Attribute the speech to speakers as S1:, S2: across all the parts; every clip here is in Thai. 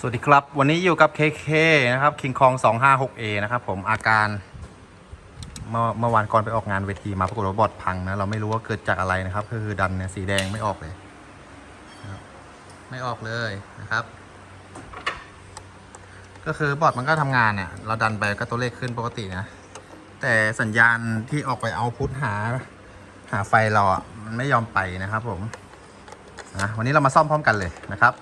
S1: สวัสดีครับ วันนี้อยู่กับ KK นะครับ King Kong 256A นะครับผมอาการเมื่อเมื่อวานก่อนไปออกงานเวทีมาปรากฏว่าบอดพังนะ เราไม่รู้ว่าเกิดจากอะไรนะครับ ก็คือดันเนี่ยสีแดงไม่ออกเลย ไม่ออกเลยนะครับ ก็คือบอดมันก็ทำงานเนี่ย เราดันไปก็ตัวเลขขึ้นปกตินะ แต่สัญญาณที่ออกไปเอาพุทหา หาไฟเราอะมันไม่ยอมไปนะครับผมนะวันนี้เรามาซ่อมพร้อมกันเลยนะครับ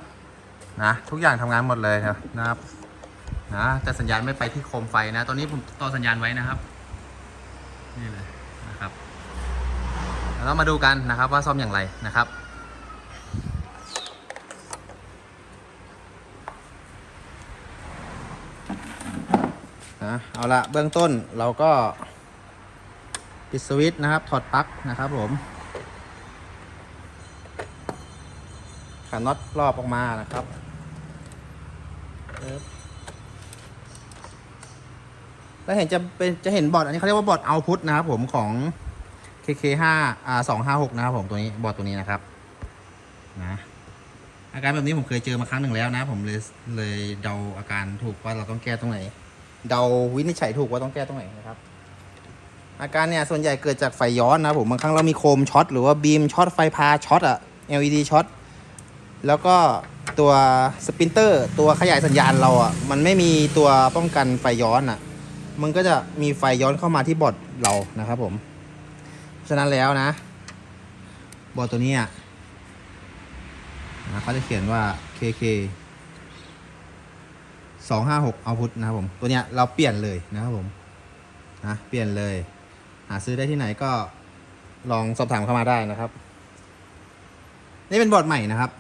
S1: นะทุกอย่างทำงานหมดเลยนะครับนะแต่สัญญาณไม่ไปที่โคมไฟนะ ตอนนี้ผมต่อสัญญาณไว้นะครับ นี่เลยนะครับแล้วมาดูกันนะครับว่าซ่อมอย่างไรนะครับนะเอาละเบื้องต้นเราก็ปิดสวิตช์นะครับ ถอดปลั๊กนะครับผมขันน็อตรอบออกมานะครับ แล้วเห็นจะเป็นจะเห็นบอร์ดอันนี้เขาเรียกว่าบอร์ดเอาพุทนะครับผมของ KK5 อ่า256 นะครับผมตัวนี้บอร์ดตัวนี้นะครับนะอาการแบบนี้ผมเคยเจอมาครั้งหนึ่งแล้วนะ ผมเลยเลยเดาอาการถูกว่าเราต้องแก้ตรงไหน เดาวินิจฉัยถูกว่าต้องแก้ตรงไหนนะครับ อาการเนี่ยส่วนใหญ่เกิดจากไฟย้อนนะผมบางครั้งเรามีโคมช็อตหรือว่าบีมช็อตไฟพาช็อตอะ LED ช็อต แล้วก็ตัวสปินเตอร์ตัวขยายสัญญาณเราอะมันไม่มีตัวป้องกันไฟย้อนอะ มันก็จะมีไฟย้อนเข้ามาที่บอร์ดเรานะครับผมฉะนั้นแล้วนะ บอร์ดตัวนี้อะนะเขาจะเขียนว่า KK 256 output นะครับผม ตัวเนี้ยเราเปลี่ยนเลยนะครับผมนะเปลี่ยนเลย หาซื้อได้ที่ไหนก็ลองสอบถามเข้ามาได้นะครับ นี่เป็นบอร์ดใหม่นะครับ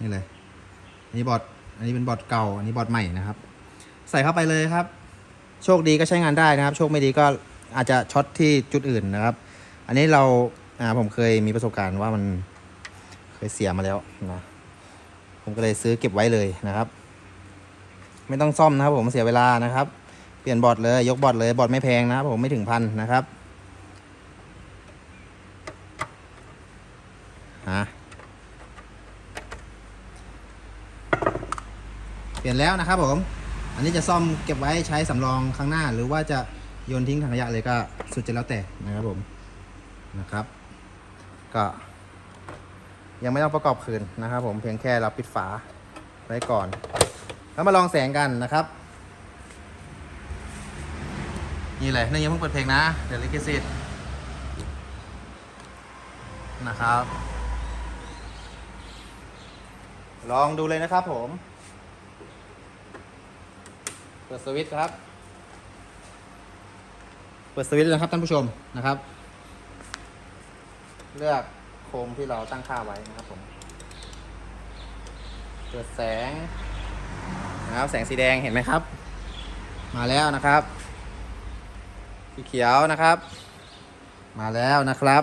S1: นี่เลย อันนี้บอร์ดอันนี้เป็นบอร์ดเก่า อันนี้บอร์ดใหม่นะครับ ใส่เข้าไปเลยครับ โชคดีก็ใช้งานได้นะครับ โชคไม่ดีก็อาจจะช็อตที่จุดอื่นนะครับ อันนี้เราอ่าผมเคยมีประสบการณ์ว่ามันเคยเสียมาแล้วนะ ผมก็เลยซื้อเก็บไว้เลยนะครับ ไม่ต้องซ่อมนะครับ ผมเสียเวลานะครับ เปลี่ยนบอร์ดเลย ยกบอร์ดเลยบอร์ดไม่แพงนะครับ ผมไม่ถึงพันนะครับ ฮะ เปลี่ยนแล้วนะครับผม อันนี้จะซ่อมเก็บไว้ใช้สำรองครั้งหน้า หรือว่าจะโยนทิ้งถังขยะเลยก็สุดจะแล้วแต่นะครับผมนะครับ ก็ยังไม่ต้องประกอบคืนนะครับผมเพียงแค่เราปิดฝาไว้ก่อน แล้วมาลองแสงกันนะครับ นี่เลยนี่ยังเพิ่งเปิดเพลงนะเดี๋ยวลิขสิทธิ์นะครับ ลองดูเลยนะครับผม ปิดสวิตช์ครับ เปิดสวิตช์เลยนะครับท่านผู้ชมนะครับ เลือกโคมที่เราตั้งค่าไว้นะครับผม เปิดแสงนะครับแสงสีแดงเห็นไหมครับ มาแล้วนะครับ สีเขียวนะครับ มาแล้วนะครับ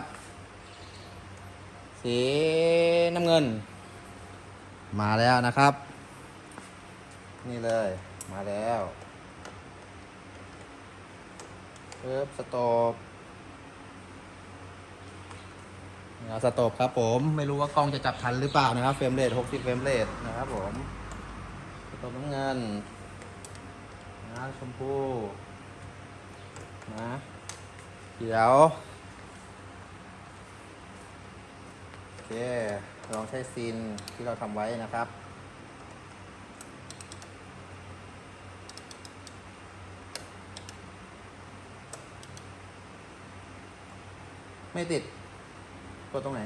S1: สีน้ำเงิน มาแล้วนะครับ นี่เลย มาแล้วเพิ่มสโตบเอาสโตบครับผมไม่รู้ว่ากล้องจะจับทันหรือเปล่านะครับเฟรมเรท60 เฟรมเรทนะครับผมสโตบน้ำเงินนะชมพูนะเขียวโอเคลองใช้ซีนที่เราทำไว้นะครับ ไม่ติด กดตรงไหน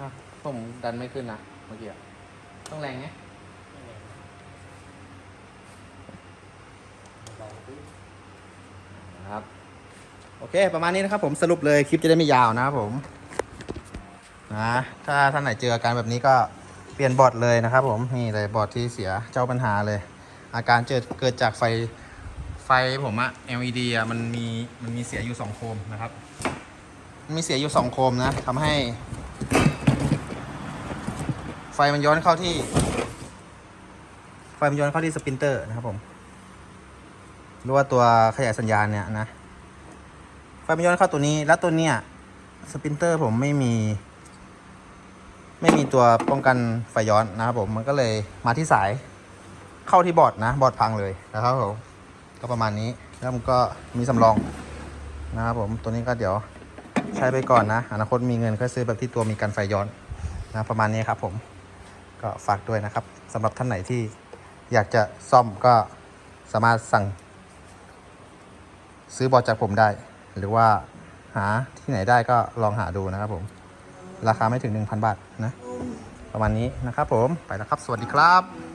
S1: อะผมดันไม่ขึ้นนะเมื่อกี้อะต้องแรงไงนะครับ โอเค ประมาณนี้นะครับผมสรุปเลยคลิปจะได้ไม่ยาวนะครับผม นะถ้าท่านไหนเจออาการแบบนี้ก็เปลี่ยนบอร์ดเลยนะครับผม นี่เลยบอร์ดที่เสียเจ้าปัญหาเลย อาการเจอเกิดจากไฟไฟผมอะ LED อะมันมีมันมีเสียอยู่สองโคมนะครับมีเสียอยู่สองโคมนะทำให้ ไฟมันย้อนเข้าที่ ไฟมันย้อนเข้าที่สปินเตอร์นะครับผมหรือว่าตัวขยายสัญญาณเนี่ยนะ ไฟมันย้อนเข้าตัวนี้ แล้วตัวเนี้ยสปินเตอร์ผมไม่มี ไม่มีตัวป้องกันไฟย้อนนะครับผมมันก็เลยมาที่สายเข้าที่บอร์ดนะ บอร์ดพังเลยนะครับผม ก็ประมาณนี้แล้วมันก็มีสำรองนะครับผมตัวนี้ก็เดี๋ยวใช้ไปก่อนนะ อนาคตมีเงินก็ซื้อแบบที่ตัวมีกันไฟย้อนนะประมาณนี้ครับผมก็ฝากด้วยนะครับสำหรับท่านไหนที่อยากจะซ่อมก็สามารถสั่ง ซื้อบอร์จากผมได้ หรือว่าหาที่ไหนได้ก็ลองหาดูนะครับผม ราคาไม่ถึง 1,000 บาทนะ ประมาณนี้นะครับผมไปแล้วครับ สวัสดีครับ